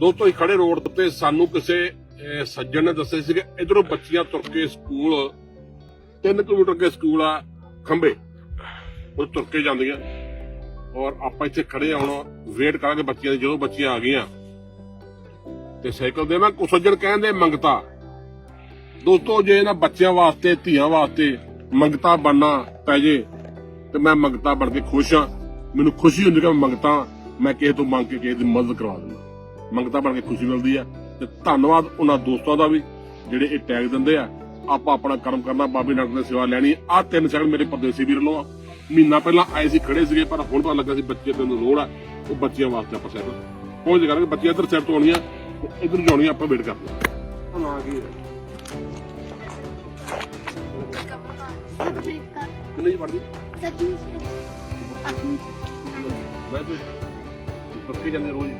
ਦੋਸਤੋ ਹੀ ਖੜੇ ਰੋਡ ਤੇ ਸਾਨੂੰ ਕਿਸੇ ਸੱਜਣ ਨੇ ਦੱਸੇ ਸੀਗੇ ਕਿ ਇਧਰੋਂ ਬੱਚੀਆਂ ਤੁਰ ਕੇ ਸਕੂਲ 3 ਕਿਲੋਮੀਟਰ ਅੱਗੇ ਸਕੂਲ ਆ ਖੰਬੇ ਉਹ ਤੁਰ ਕੇ ਜਾਂਦੀਆਂ। ਔਰ ਆਪਾਂ ਇੱਥੇ ਖੜੇ ਆ ਵੇਟ ਕਰਾਂਗੇ ਬੱਚੀਆਂ ਦੀ, ਜਦੋਂ ਬੱਚੀਆਂ ਆ ਗਈਆਂ। ਤੇ ਸਾਈਕਲ ਦੇ ਮੈਂ ਕੁਝ ਕਹਿੰਦੇ ਮੰਗਤਾ। ਦੋਸਤੋ ਜੇ ਇਹਨਾਂ ਬੱਚਿਆਂ ਵਾਸਤੇ, ਧੀਆਂ ਵਾਸਤੇ ਮੰਗਤਾ ਬਣਨਾ ਪੈ ਜੇ, ਤੇ ਮੈਂ ਮੰਗਤਾ ਬਣ ਕੇ ਖੁਸ਼ ਹਾਂ ਮੈਨੂੰ ਖੁਸ਼ੀ ਹੁੰਦੀ ਕਿ ਮੈਂ ਮੰਗਤਾ, ਮੈਂ ਕਿਸੇ ਤੋਂ ਮੰਗ ਕੇ ਕਿਸੇ ਦੀ ਮਦਦ ਕਰਵਾ ਦਿੰਦਾ। ਮੰਗਤਾ ਬਣ ਕੇ ਖੁਸ਼ੀ ਮਿਲਦੀ ਆ ਤੇ ਧੰਨਵਾਦ ਉਹਨਾਂ ਦੋਸਤਾਂ ਦਾ ਵੀ ਜਿਹੜੇ ਇਹ ਟੈਗ ਦਿੰਦੇ ਆ। ਆਪਾਂ ਆਪਣਾ ਕਰਮ ਕਰਨਾ ਬਾਬੇ ਨਾਨਕ ਦੀ ਸੇਵਾ ਲੈਣੀ ਆ। ਤਿੰਨ ਸੈਕਿੰਡ ਮੇਰੇ ਪਰਦੇਸੀ ਵੀਰ ਨੂੰ ਆ। ਮਹੀਨਾ ਪਹਿਲਾਂ ਆਏ ਸੀ ਖੜੇ ਸੀਗੇ ਪਰ ਹੁਣ ਪਤਾ ਲੱਗਾ ਸੀ ਬੱਚੇ ਤੈਨੂੰ ਲੋੜ ਆ। ਉਹ ਬੱਚਿਆਂ ਵਾਸਤੇ ਆਪਾਂ ਸੈਕਲ ਪਹੁੰਚ ਕਰਾਂਗੇ ਬੱਚੇ ਇੱਧਰ ਸੈੱਟ ਤੋਂ ਆਉਣੀਆਂ ਇੱਧਰ ਜਾਣੀ ਆਪਾਂ ਵੇਟ ਕਰਦੇ ਆ। ਗਈ ਕਿੰਨੇ ਜੀ ਪੜਦੀ ਮੈਂ ਤੇ ਤੁਰ ਕੇ ਜਾਂਦੇ ਰੋਜ਼।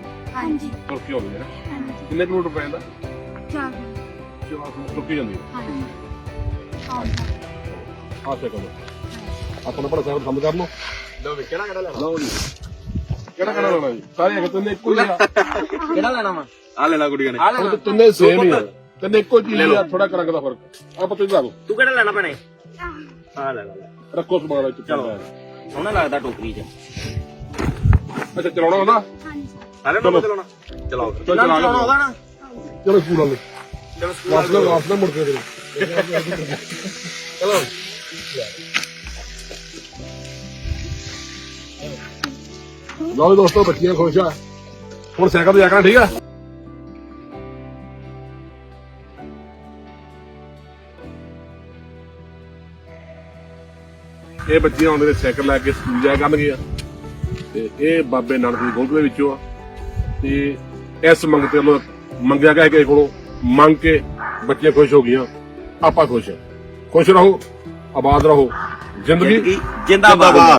ਹਾਂਜੀ। ਤੁਰ ਕੇ ਆਉਂਦੇ ਆ ਹਾਂਜੀ। ਕਿੰਨੇ ਕਿਲੋਮੀਟਰ ਪੈ ਜਾਂਦਾ ਚਾਰ। ਚਲੋ ਤੁਰ ਕੇ ਜਾਂਦੀ ਹਾਂਜੀ। ਆ ਸੈਕਲ ਆਪਣਾ ਬੜਾ ਸਾਹਿਬ ਕੰਮ ਕਰ ਲਓ। ਲਓ ਵੀ ਕਿਹੜਾ ਕਿਹੜਾ ਲੈਣਾ? ਲਓ ਜੀ। ਕਿਹੜਾ ਕਿਹੜਾ ਲੈਣਾ ਜੀ? ਸਾਰੇ ਇੱਕ ਤਿੰਨੇ ਇੱਕੋ ਹੀ ਆ? ਕਿਹੜਾ ਲੈਣਾ ਵਾ? ਆ ਲੈਣਾ ਕੁੜੀਆਂ ਨੇ। ਉਹ ਤਾਂ ਤਿੰਨੇ ਸੇਮ ਹੀ ਆ। ਤਿੰਨੇ ਇੱਕੋ ਚੀਜ਼ ਆ ਥੋੜਾ ਕਰਾਂਗੇ ਦਾ ਫ਼ਰਕ। ਆਪਾਂ ਤੁਸੀਂ ਦੱਸੋ ਤੂੰ ਕਿਹੜਾ ਲੈਣਾ ਭੈਣੇ? ਆ ਲੈ ਲੈ ਲੈ ਰੱਖੋ ਸਮਾਨ ਇੱਥੇ। ਚਲੋ। ਸੋਹਣਾ ਲੱਗਦਾ ਟੋਕਰੀ 'ਚ। ਅੱਛਾ ਚਲਾਉਣਾ ਹੁੰਦਾ ਸਾਰੇ ਨੂੰ ਚਲਾਉਣਾ ਚਲਾਓ ਚਲੋ ਚਲਾ ਲਓ। ਚਲਾਉਣਾ ਉਹਦਾ ਨਾ। ਚਲੋ ਸਕੂਲ ਵਾਲੇ। ਚਲੋ ਸਕੂਲ ਵਾਪਸ ਨਾ ਵਾਪਸ ਨਾ ਮੁੜ ਕੇ ਕਰੋ ਚਲੋ। ਲਓ ਜੀ ਦੋਸਤੋ ਬੱਚੀਆਂ ਖੁਸ਼ ਆ। ਹੁਣ ਸਾਈਕਲ ਤੇ ਜਾ ਕੇ ਠੀਕ ਆ? ਇਹ ਬੱਚੀਆਂ ਹੁਣ ਮੇਰੇ ਸਾਈਕਲ ਲੈ ਕੇ ਸਕੂਲ ਜਾਇਆ ਕਰਨਗੀਆਂ। ਤੇ ਇਹ ਬਾਬੇ ਨਾਨਕ ਦੀ ਗੋਦ ਦੇ ਵਿੱਚੋਂ ਆ। ਤੇ ਇਸ ਮੰਗਤੇ ਨੂੰ ਮੰਗਿਆ ਗਿਆ ਕਿ ਕੋਲੋਂ ਮੰਗ ਕੇ ਬੱਚੇ ਖੁਸ਼ ਹੋ ਗਈਆਂ। ਆਪਾਂ ਖੁਸ਼ ਹਾਂ। ਖੁਸ਼ ਰਹੋ, ਆਬਾਦ ਰਹੋ। ਜ਼ਿੰਦਗੀ ਜਿੰਦਾਬਾਦ।